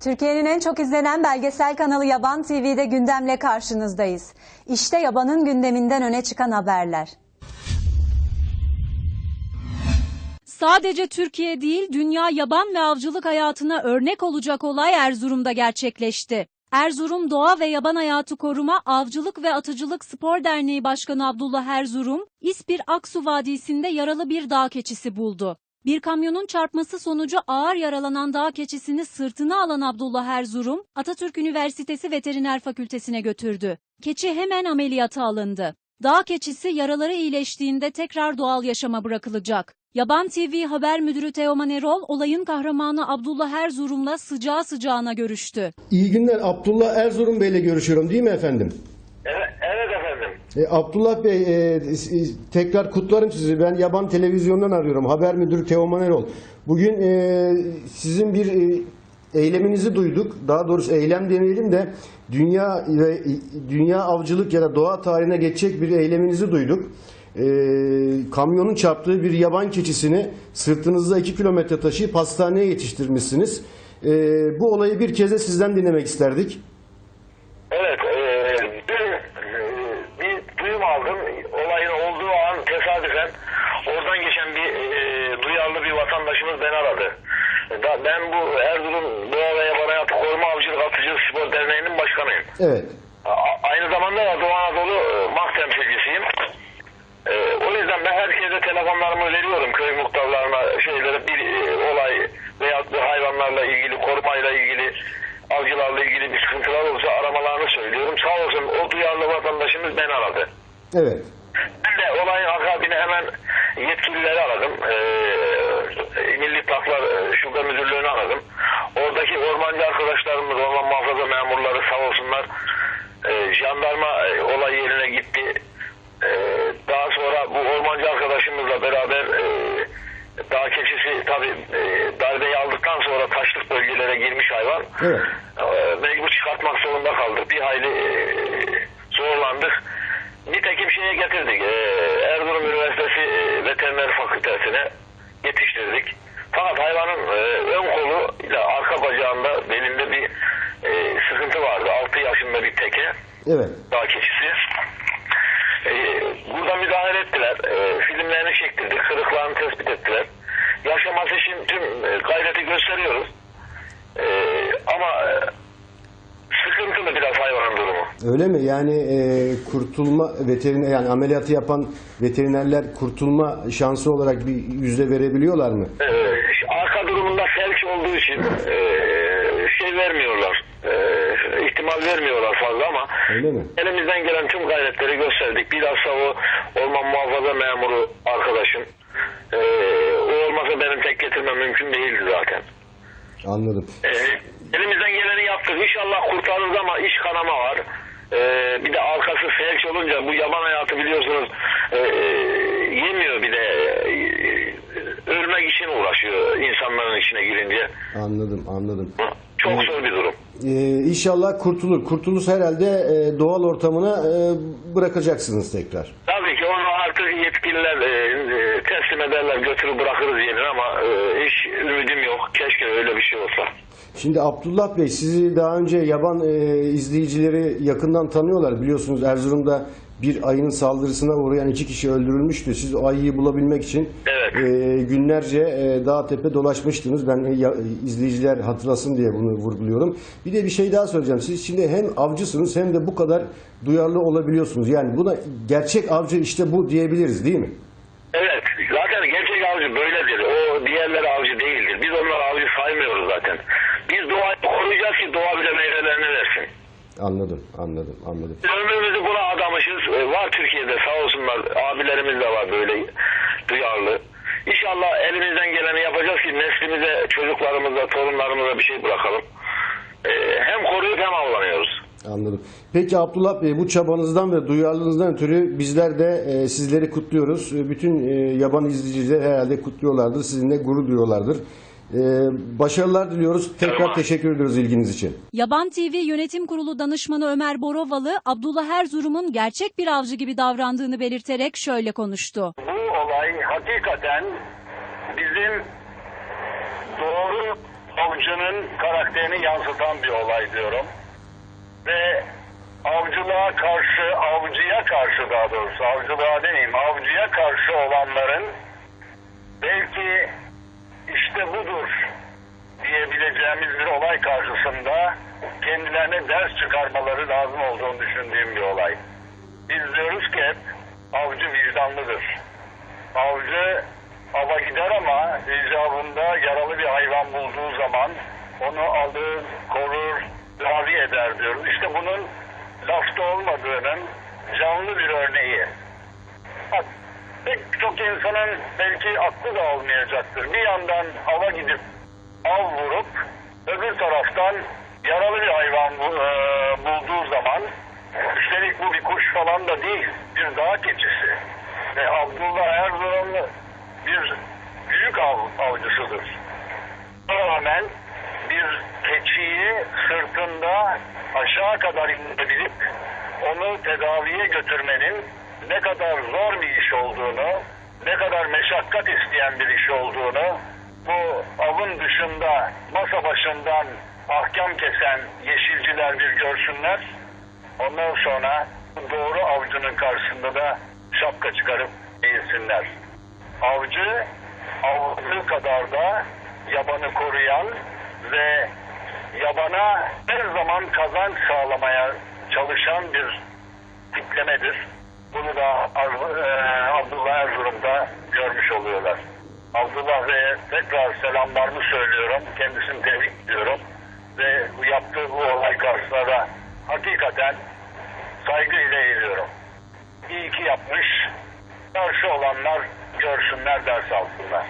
Türkiye'nin en çok izlenen belgesel kanalı Yaban TV'de gündemle karşınızdayız. İşte Yaban'ın gündeminden öne çıkan haberler. Sadece Türkiye değil, dünya yaban ve avcılık hayatına örnek olacak olay Erzurum'da gerçekleşti. Erzurum Doğa ve Yaban Hayatı Koruma Avcılık ve Atıcılık Spor Derneği Başkanı Abdullah Erzurum, İspir Aksu Vadisi'nde yaralı bir dağ keçisi buldu. Bir kamyonun çarpması sonucu ağır yaralanan dağ keçisini sırtına alan Abdullah Erzurum, Atatürk Üniversitesi Veteriner Fakültesine götürdü. Keçi hemen ameliyata alındı. Dağ keçisi yaraları iyileştiğinde tekrar doğal yaşama bırakılacak. Yaban TV Haber Müdürü Teoman Erol, olayın kahramanı Abdullah Erzurum'la sıcağı sıcağına görüştü. İyi günler. Abdullah Erzurum Bey ile görüşüyorum değil mi efendim? Evet, evet efendim. E, Abdullah Bey e, tekrar kutlarım sizi. Ben Yaban Televizyon'dan arıyorum. Haber Müdürü Teoman Erol. Bugün e, sizin bir e, eyleminizi duyduk. Daha doğrusu eylem demeyelim de dünya ve dünya avcılık ya da doğa tarihine geçecek bir eyleminizi duyduk. E, kamyonun çarptığı bir yaban keçisini sırtınızda 2 kilometre taşıyıp hastaneye yetiştirmişsiniz. E, bu olayı bir kez de sizden dinlemek isterdik. Evet, aldım. Olayın olduğu an tesadüfen oradan geçen bir e, duyarlı bir vatandaşımız beni aradı. Da, ben bu Erzurum Doğa ve Yaban Hayatı Koruma Avcılık Atıcılık Spor Derneği'nin başkanıyım. Evet. A- aynı zamanda da Doğu Anadolu e, MAH temsilcisiyim. E, o yüzden ben herkese telefonlarımı veriyorum köy muhtarlarına şeyleri bir e, olay veya hayvanlarla ilgili korumayla ilgili avcılarla ilgili bir sıkıntılar olursa aramalarını söylüyorum. Sağ olsun o duyarlı vatandaşımız beni aradı. Evet. Ben de olayın akabine hemen yetkilileri aradım. Ee, Milli Parklar e, Şube Müdürlüğü'nü aradım. Oradaki ormancı arkadaşlarımız, orman muhafaza memurları sağ olsunlar. Ee, jandarma e, olay yerine gitti. Ee, daha sonra bu ormancı arkadaşımızla beraber e, dağ keçisi tabi darbeyi aldıktan sonra taşlık bölgelere girmiş hayvan. Evet. Ee, mecbur çıkartmak zorunda kaldık. Bir hayli e, zorlandık. Şeye getirdik. Ee, Erzurum Üniversitesi e, Veteriner Fakültesine yetiştirdik. Fakat hayvanın e, ön kolu ile arka bacağında belinde bir e, sıkıntı vardı. 6 yaşında bir teke Evet. dağ keçisi. E, burada müdahale ettiler. E, filmlerini çektirdik. Kırıklarını tespit ettiler. Yaşaması için tüm e, gayreti gösteriyoruz. E, ama e, sıkıntılı biraz hayvanın durumu. Öyle mi? Yani e, kurtulma veteriner yani ameliyatı yapan veterinerler kurtulma şansı olarak bir yüzde verebiliyorlar mı? Ee, arka durumunda felç olduğu için e, şey vermiyorlar. E, ihtimal vermiyorlar fazla ama Öyle mi? elimizden gelen tüm gayretleri gösterdik. Bilhassa o orman muhafaza memuru arkadaşım. E, o olmasa benim tek getirmem mümkün değildi zaten. Anladım. E, elimizden geleni yaptık. İnşallah kurtarırız ama iş kanama var. E, bir de arkası felç olunca bu yaban hayatı biliyorsunuz e, yemiyor bir de e, ölmek için uğraşıyor insanların içine girince. Anladım, anladım. Çok zor bir durum. E, inşallah kurtulur. Kurtulursa herhalde e, doğal ortamına e, bırakacaksınız tekrar. Tabii ki onu artık yetkililer e, e, teslim götürüp bırakırız yenir ama e, hiç ümidim yok. Keşke öyle bir şey olsa. Şimdi Abdullah Bey sizi daha önce yaban e, izleyicileri yakından tanıyorlar. Biliyorsunuz Erzurum'da bir ayının saldırısına uğrayan iki kişi öldürülmüştü. Siz o ayıyı bulabilmek için Evet. e, günlerce e, dağ tepe dolaşmıştınız. Ben e, ya- izleyiciler hatırlasın diye bunu vurguluyorum. Bir de bir şey daha söyleyeceğim. Siz şimdi hem avcısınız hem de bu kadar duyarlı olabiliyorsunuz. Yani buna gerçek avcı işte bu diyebiliriz değil mi? Anladım, anladım, anladım. Ömrümüzü buna adamışız. E, Var Türkiye'de sağ olsunlar. Abilerimiz de var böyle duyarlı. İnşallah elimizden geleni yapacağız ki neslimize, çocuklarımıza, torunlarımıza bir şey bırakalım. E, hem koruyup hem avlanıyoruz. Anladım. Peki Abdullah Bey bu çabanızdan ve duyarlılığınızdan ötürü bizler de e, sizleri kutluyoruz. E, bütün e, yaban izleyiciler herhalde kutluyorlardır. Sizinle gurur duyuyorlardır. E, başarılar diliyoruz. Tekrar Tamam. teşekkür ediyoruz ilginiz için. Yaban TV Yönetim Kurulu Danışmanı Ömer Borovalı, Abdullah Erzurum'un gerçek bir avcı gibi davrandığını belirterek şöyle konuştu. Bu olay hakikaten bizim doğru avcının karakterini yansıtan bir olay diyorum. Ve avcılığa karşı, avcıya karşı daha doğrusu, avcılığa demeyeyim, avcıya karşı olanların belki işte budur diyebileceğimiz bir olay karşısında kendilerine ders çıkarmaları lazım olduğunu düşündüğüm bir olay. Biz diyoruz ki hep avcı vicdanlıdır. Avcı ava gider ama icabında yaralı bir hayvan bulduğu zaman onu alır, korur, tedavi eder diyoruz. İşte bunun lafta olmadığının canlı bir örneği. Bak, pek çok insanın belki aklı da olmayacaktır. Bir yandan ava gidip av vurup öbür taraftan yaralı bir hayvan e, bulduğu zaman üstelik bu bir kuş falan da değil bir dağ keçisi ve Abdullah Erzurumlu bir büyük av, avcısıdır. Buna rağmen bir keçiyi sırtında aşağı kadar indirebilip onu tedaviye götürmenin ne kadar zor bir iş olduğunu, ne kadar meşakkat isteyen bir iş olduğunu bu avın dışında masa başından ahkam kesen yeşilciler bir görsünler. Ondan sonra doğru avcının karşısında da şapka çıkarıp eğilsinler. Avcı avcı kadar da yabanı koruyan ve yabana her zaman kazanç sağlamaya çalışan bir tiplemedir. Bunu da e, Abdullah Erzurum'da görmüş oluyorlar. Abdullah Bey'e tekrar selamlarımı söylüyorum. Kendisini tebrik ediyorum. Ve bu yaptığı bu olay karşısında da hakikaten saygıyla eğiliyorum. İyi ki yapmış. Karşı olanlar görsünler, ders alsınlar.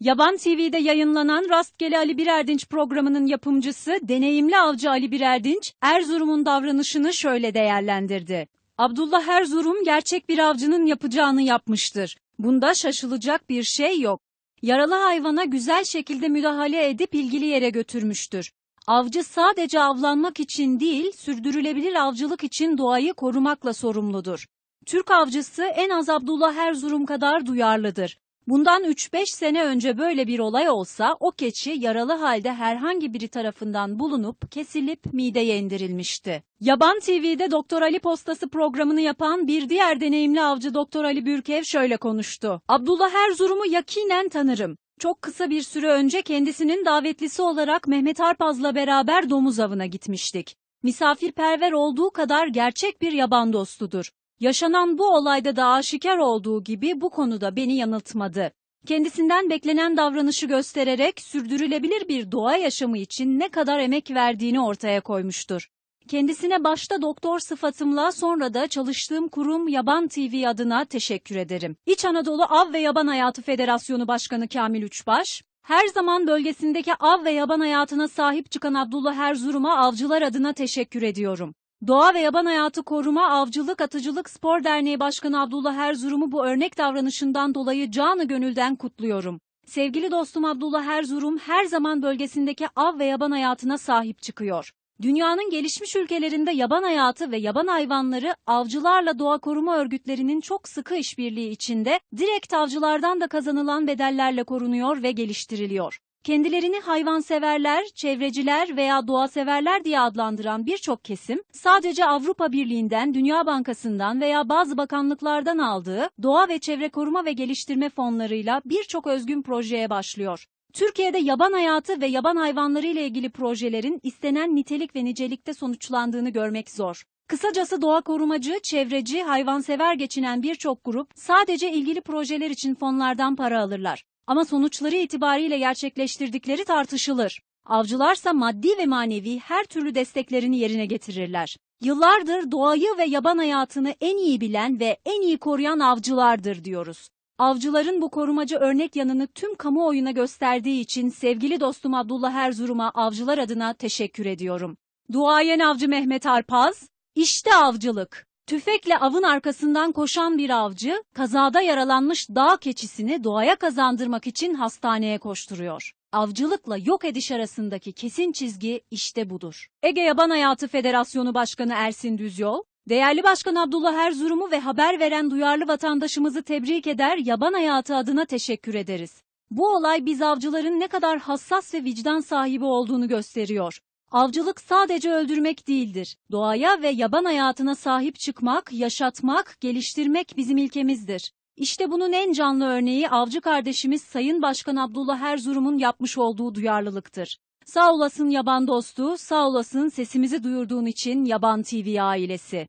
Yaban TV'de yayınlanan Rastgele Ali Birerdinç programının yapımcısı deneyimli avcı Ali Birerdinç, Erzurum'un davranışını şöyle değerlendirdi. Abdullah Erzurum gerçek bir avcının yapacağını yapmıştır. Bunda şaşılacak bir şey yok. Yaralı hayvana güzel şekilde müdahale edip ilgili yere götürmüştür. Avcı sadece avlanmak için değil, sürdürülebilir avcılık için doğayı korumakla sorumludur. Türk avcısı en az Abdullah Erzurum kadar duyarlıdır. Bundan 3-5 sene önce böyle bir olay olsa o keçi yaralı halde herhangi biri tarafından bulunup kesilip mideye indirilmişti. Yaban TV'de Doktor Ali Postası programını yapan bir diğer deneyimli avcı Doktor Ali Bürkev şöyle konuştu. Abdullah Erzurum'u yakinen tanırım. Çok kısa bir süre önce kendisinin davetlisi olarak Mehmet Arpaz'la beraber domuz avına gitmiştik. Misafirperver olduğu kadar gerçek bir yaban dostudur. Yaşanan bu olayda da aşikar olduğu gibi bu konuda beni yanıltmadı. Kendisinden beklenen davranışı göstererek sürdürülebilir bir doğa yaşamı için ne kadar emek verdiğini ortaya koymuştur. Kendisine başta doktor sıfatımla sonra da çalıştığım kurum Yaban TV adına teşekkür ederim. İç Anadolu Av ve Yaban Hayatı Federasyonu Başkanı Kamil Üçbaş, her zaman bölgesindeki av ve yaban hayatına sahip çıkan Abdullah Erzurum'a avcılar adına teşekkür ediyorum. Doğa ve Yaban Hayatı Koruma Avcılık Atıcılık Spor Derneği Başkanı Abdullah Erzurum'u bu örnek davranışından dolayı canı gönülden kutluyorum. Sevgili dostum Abdullah Erzurum her zaman bölgesindeki av ve yaban hayatına sahip çıkıyor. Dünyanın gelişmiş ülkelerinde yaban hayatı ve yaban hayvanları avcılarla doğa koruma örgütlerinin çok sıkı işbirliği içinde direkt avcılardan da kazanılan bedellerle korunuyor ve geliştiriliyor. Kendilerini hayvanseverler, çevreciler veya doğaseverler diye adlandıran birçok kesim sadece Avrupa Birliği'nden, Dünya Bankası'ndan veya bazı bakanlıklardan aldığı doğa ve çevre koruma ve geliştirme fonlarıyla birçok özgün projeye başlıyor. Türkiye'de yaban hayatı ve yaban hayvanları ile ilgili projelerin istenen nitelik ve nicelikte sonuçlandığını görmek zor. Kısacası doğa korumacı, çevreci, hayvansever geçinen birçok grup sadece ilgili projeler için fonlardan para alırlar. Ama sonuçları itibariyle gerçekleştirdikleri tartışılır. Avcılarsa maddi ve manevi her türlü desteklerini yerine getirirler. Yıllardır doğayı ve yaban hayatını en iyi bilen ve en iyi koruyan avcılardır diyoruz. Avcıların bu korumacı örnek yanını tüm kamuoyuna gösterdiği için sevgili dostum Abdullah Erzurum'a avcılar adına teşekkür ediyorum. Duayen avcı Mehmet Arpaz, işte avcılık. Tüfekle avın arkasından koşan bir avcı, kazada yaralanmış dağ keçisini doğaya kazandırmak için hastaneye koşturuyor. Avcılıkla yok ediş arasındaki kesin çizgi işte budur. Ege Yaban Hayatı Federasyonu Başkanı Ersin Düzyol, Değerli Başkan Abdullah Erzurum'u ve haber veren duyarlı vatandaşımızı tebrik eder, yaban hayatı adına teşekkür ederiz. Bu olay biz avcıların ne kadar hassas ve vicdan sahibi olduğunu gösteriyor. Avcılık sadece öldürmek değildir. Doğaya ve yaban hayatına sahip çıkmak, yaşatmak, geliştirmek bizim ilkemizdir. İşte bunun en canlı örneği avcı kardeşimiz Sayın Başkan Abdullah Erzurum'un yapmış olduğu duyarlılıktır. Sağ olasın yaban dostu, sağ olasın sesimizi duyurduğun için Yaban TV ailesi.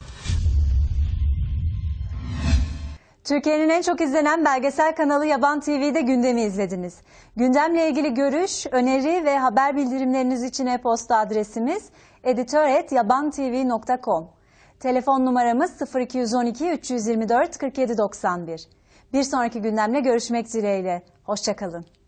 Türkiye'nin en çok izlenen belgesel kanalı Yaban TV'de gündemi izlediniz. Gündemle ilgili görüş, öneri ve haber bildirimleriniz için e-posta adresimiz editör.yabantv.com. Telefon numaramız 0212 324 4791. Bir sonraki gündemle görüşmek dileğiyle. Hoşçakalın.